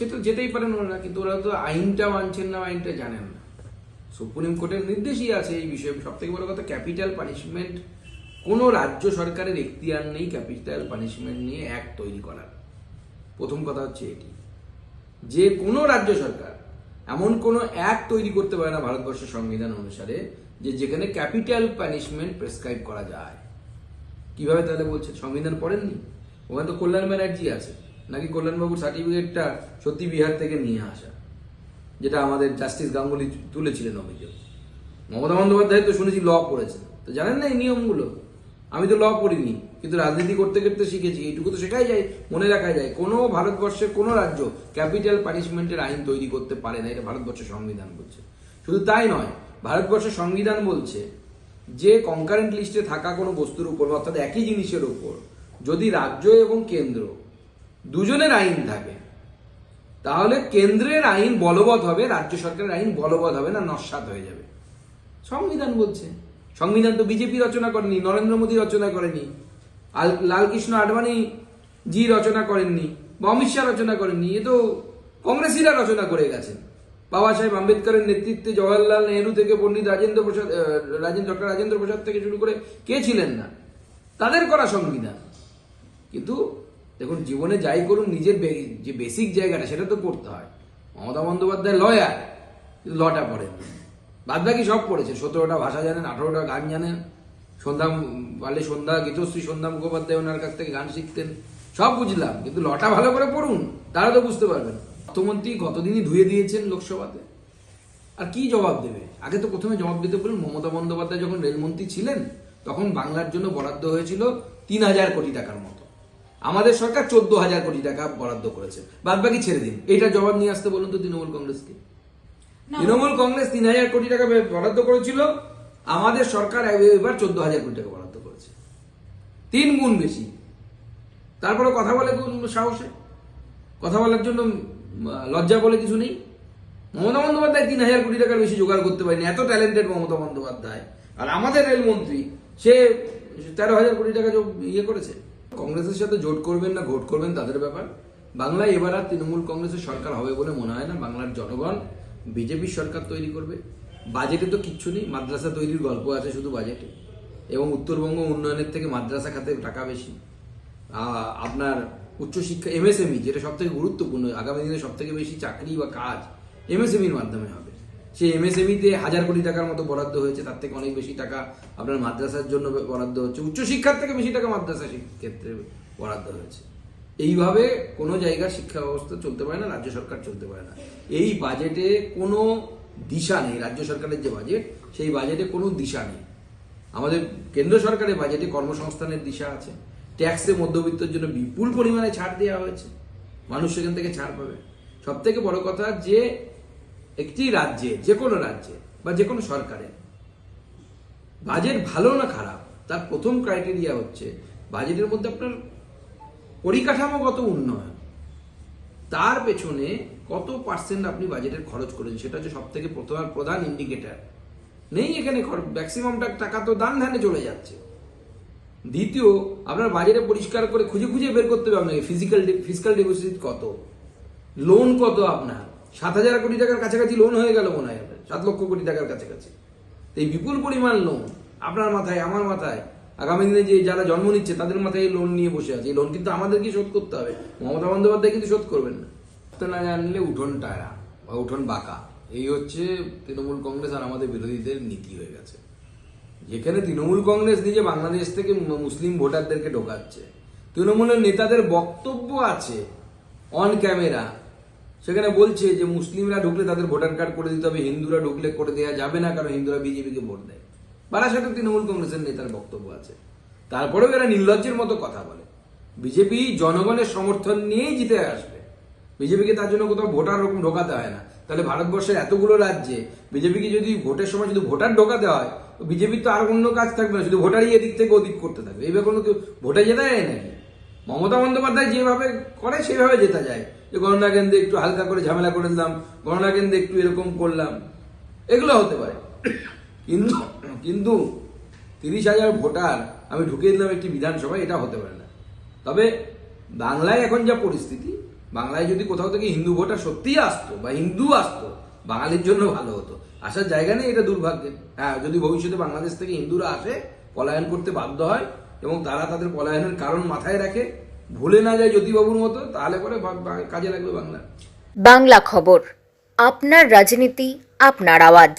সেটা যেতেই পারেন ওনারা, কিন্তু ওরা তো আইনটা মানছেন না, আইনটা জানেন না। সুপ্রিম কোর্টের নির্দেশই আছে এই বিষয়ে। সব থেকে বড় কথা, ক্যাপিটাল পানিশমেন্ট, কোনো রাজ্য সরকারের এখতিয়ার নেই ক্যাপিটাল পানিশমেন্ট নিয়ে অ্যাক্ট তৈরি করার। প্রথম কথা হচ্ছে এটি। যে কোনো রাজ্য সরকার এমন কোনো অ্যাক্ট তৈরি করতে পারে না ভারতবর্ষের সংবিধান অনুসারে, যে যেখানে ক্যাপিটাল পানিশমেন্ট প্রেসক্রাইব করা যায়। কীভাবে তাহলে বলছে সংবিধান পড়েননি? ওখানে তো কল্যাণ ব্যানার্জি আছে। নাকি কল্যাণবাবুর সার্টিফিকেটটা সত্যি বিহার থেকে নিয়ে আসা, যেটা আমাদের জাস্টিস গাঙ্গুলি তুলেছিলেন অভিযোগ। মমতা বন্দ্যোপাধ্যায় তো শুনেছি ল পড়েছেন। তো জানেন না এই নিয়মগুলো? আমি তো ল পড়িনি, কিন্তু রাজনীতি করতে করতে শিখেছি, এইটুকু তো শেখাই যায়, মনে রাখা যায়। কোনো ভারতবর্ষের কোনো রাজ্য ক্যাপিটাল পানিশমেন্টের আইন তৈরি করতে পারে না, এটা ভারতবর্ষের সংবিধান বলছে। শুধু তাই নয়, ভারতবর্ষের সংবিধান বলছে যে কনকারেন্ট লিস্টে থাকা কোনো বস্তুর উপর, অর্থাৎ একই জিনিসের উপর, যদি রাজ্য এবং কেন্দ্র দুজনের আইন থাকে। তাহলে কেন্দ্রের আইন বলবৎ হবে রাজ্য সরকারের আইন বলবৎ হবে না নস্বাত হয়ে যাবে। সংবিধান বলছে। সংবিধান তো বিজেপি রচনা করেনি নরেন্দ্র মোদী রচনা করেনি লালকৃষ্ণ আডবাণী জি রচনা করেননি বা অমিত শাহ রচনা করেননি এ তো কংগ্রেসিরা রচনা করে গেছেন বাবা সাহেব আম্বেদকরের নেতৃত্বে জওয়াহরলাল নেহরু থেকে পণ্ডিত রাজেন্দ্র প্রসাদ রাজেন্দ্র ডক্টর রাজেন্দ্র প্রসাদ থেকে শুরু করে কে ছিলেন না? তাদের করা সংবিধান। কিন্তু দেখুন, জীবনে যাই করুন, নিজের যে বেসিক জায়গাটা, সেটা তো করতে হয়। মমতা বন্দ্যোপাধ্যায় লয়ার কিন্তু লটা পড়েন বাদ বাকি সব পড়েছে। সতেরোটা ভাষা জানেন, আঠারোটা গান জানেন। সন্ধ্যা পালে সন্ধ্যা, গীতশ্রী সন্ধ্যা মুখোপাধ্যায় ওনার কাছ থেকে গান শিখতেন। সব বুঝলাম, কিন্তু লটা ভালো করে পড়ুন, তারা তো বুঝতে পারবেন। অর্থমন্ত্রী গতদিনই ধুয়ে দিয়েছেন লোকসভাতে? আর কি জবাব দেবে? আগে তো প্রথমে জবাব দিতে বলুন, মমতা বন্দ্যোপাধ্যায় যখন রেলমন্ত্রী ছিলেন, তখন বাংলার জন্য বরাদ্দ হয়েছিল তিন হাজার কোটি টাকার মতো। আমাদের সরকার চোদ্দ হাজার কোটি টাকা বরাদ্দ করেছে। বাদ বাকি ছেড়ে দিন। এটা জবাব নিয়ে আসতে বলুন তো তৃণমূল কংগ্রেসকে। তৃণমূল কংগ্রেস তিন হাজার কোটি টাকা বরাদ্দ করেছিল। আমাদের সরকার এবার চোদ্দ হাজার কোটি টাকা বরাদ্দ করেছে। তিন গুণ বেশি। তারপরে কথা বলে সাহসে? কথা বলার জন্য লজ্জা বলে কিছু নেই? মমতা বন্দ্যোপাধ্যায় তিন হাজার কোটি টাকার বেশি জোগাড় করতে পারেনি। এত ট্যালেন্টেড মমতা বন্দ্যোপাধ্যায়। আর আমাদের রেলমন্ত্রী সে তেরো হাজার কোটি টাকা ইয়ে করেছে কংগ্রেসের সাথে জোট করবেন না ভোট করবেন তাদের ব্যাপার। বাংলায় এবার আর তৃণমূল কংগ্রেসের সরকার হবে বলে মনে হয় না। বাংলার জনগণ বিজেপির সরকার তৈরি করবে। বাজেটে তো কিচ্ছু নেই, মাদ্রাসা তৈরির গল্প আছে শুধু বাজেটে। এবং উত্তরবঙ্গ উন্নয়নের থেকে মাদ্রাসা খাতে টাকা বেশি। আপনার উচ্চশিক্ষা, এমএসএমই, যেটা সব থেকে গুরুত্বপূর্ণ, আগামী দিনে সব থেকে বেশি চাকরি বা কাজ এমএসএমইর মাধ্যমে হবে। সেই এমএসএমইতে হাজার কোটি টাকার মতো বরাদ্দ হয়েছে, তার থেকে অনেক বেশি টাকা আপনার মাদ্রাসার জন্য বরাদ্দ হচ্ছে। উচ্চশিক্ষার থেকে বেশি টাকা মাদ্রাসা ক্ষেত্রে বরাদ্দ হয়েছে। এইভাবে কোনো জায়গার শিক্ষা ব্যবস্থা চলতে পারে না, রাজ্য সরকার চলতে পারে না। এই বাজেটে কোনো দিশা নেই, রাজ্য সরকারের যে বাজেট, সেই বাজেটে কোনো দিশা নেই। আমাদের কেন্দ্র সরকারের বাজেটে কর্মসংস্থানের দিশা আছে। ট্যাক্সে মধ্যবিত্তের জন্য বিপুল পরিমাণে ছাড় দেওয়া হয়েছে। মানুষ সেখান থেকে ছাড় পাবে। সব থেকে বড় কথা যে একটি রাজ্যে যে কোনো রাজ্যে বা যে কোনো সরকারের বাজেট ভালো না খারাপ? তার প্রথম ক্রাইটেরিয়া হচ্ছে, বাজেটের মধ্যে আপনার পরিকাঠামোগত উন্নয়ন। তার পেছনে কত পার্সেন্ট আপনি বাজেটের খরচ করেছেন, সেটা হচ্ছে সব থেকে প্রথম, প্রধান ইন্ডিকেটর নেই এখানে ম্যাক্সিমামটা টাকা তো দান ধ্যানে চলে যাচ্ছে। দ্বিতীয়, আপনার বাজেটে পরিষ্কার করে খুঁজে খুঁজে বের করতে হবে আপনাকে ফিজিক্যাল ফিজিক্যাল ডিপোজিট কত? লোন কত আপনার? সাত হাজার কোটি টাকার কাছাকাছি লোন হয়ে গেল মনে হয়। সাত লক্ষ কোটি টাকার কাছাকাছি। এই বিপুল পরিমাণ লোন আপনার মাথায়, আমার মাথায়, আগামী দিনে যে যারা জন্ম নিচ্ছে, তাদের মাথায় এই লোন নিয়ে বসে আছে। এই লোন কিন্তু আমাদেরকে শোধ করতে হবে। মমতা বন্দ্যোপাধ্যায় কিন্তু শোধ করবেন না। না জানলে উঠোন টায়া বা উঠোন বাঁকা। এই হচ্ছে তৃণমূল কংগ্রেস আর আমাদের বিরোধীদের নীতি হয়ে গেছে। যেখানে তৃণমূল কংগ্রেস নিজে বাংলাদেশ থেকে মুসলিম ভোটারদেরকে ঢোকাচ্ছে। তৃণমূলের নেতাদের বক্তব্য আছে অন ক্যামেরা সেখানে বলছে যে মুসলিমরা ঢুকলে তাদের ভোটার কার্ড করে দিতে হবে, হিন্দুরা ঢুকলে করে দেওয়া যাবে না, কারণ হিন্দুরা বিজেপিকে ভোট দেয়। বারাসাতে তৃণমূল কংগ্রেসের নেতার বক্তব্য আছে। তারপরেও এরা নির্লজ্জের মতো কথা বলে। বিজেপি জনগণের সমর্থন নিয়েই জিতে আসবে। বিজেপিকে তার জন্য কোথাও ভোটার রকম ঢোকাতে হয় না। তাহলে ভারতবর্ষের এতগুলো রাজ্যে বিজেপিকে যদি ভোটের সময় শুধু ভোটার ঢোকাতে হয়, তো বিজেপির তো আর অন্য কাজ থাকবে না, শুধু ভোটারই এদিক থেকে ওদিক করতে থাকবে। এইভাবে কোনো কেউ ভোটে জেতা যায় নাকি? মমতা বন্দ্যোপাধ্যায় যেভাবে করে, সেভাবে জেতা যায়। যে গণনা কেন্দ্রে একটু হালকা করে ঝামেলা করে দিলাম গণনা কেন্দ্রে একটু এরকম করলাম, এগুলো হতে পারে। কিন্তু কিন্তু তিরিশ হাজার ভোটার, আমি ঢুকিয়ে দিলাম একটি বিধানসভায়, এটা হতে পারে না। তবে বাংলায় এখন যা পরিস্থিতি, বাংলায় যদি কোথাও থেকে হিন্দু ভোটার সত্যিই আসতো বা হিন্দু আসতো, বাঙালির জন্য ভালো হতো। আসার জায়গা নেই, এটা দুর্ভাগ্যের। হ্যাঁ যদি ভবিষ্যতে বাংলাদেশ থেকে হিন্দুরা আসে, পলায়ন করতে বাধ্য হয় এবং তারা তাদের পলায়নের কারণ মাথায় রাখে ভুলে না যায় জ্যোতিবাবুর মতো, তাহলে পরে কাজে লাগবে বাংলা। বাংলা খবর, আপনার রাজনীতি, আপনার আওয়াজ।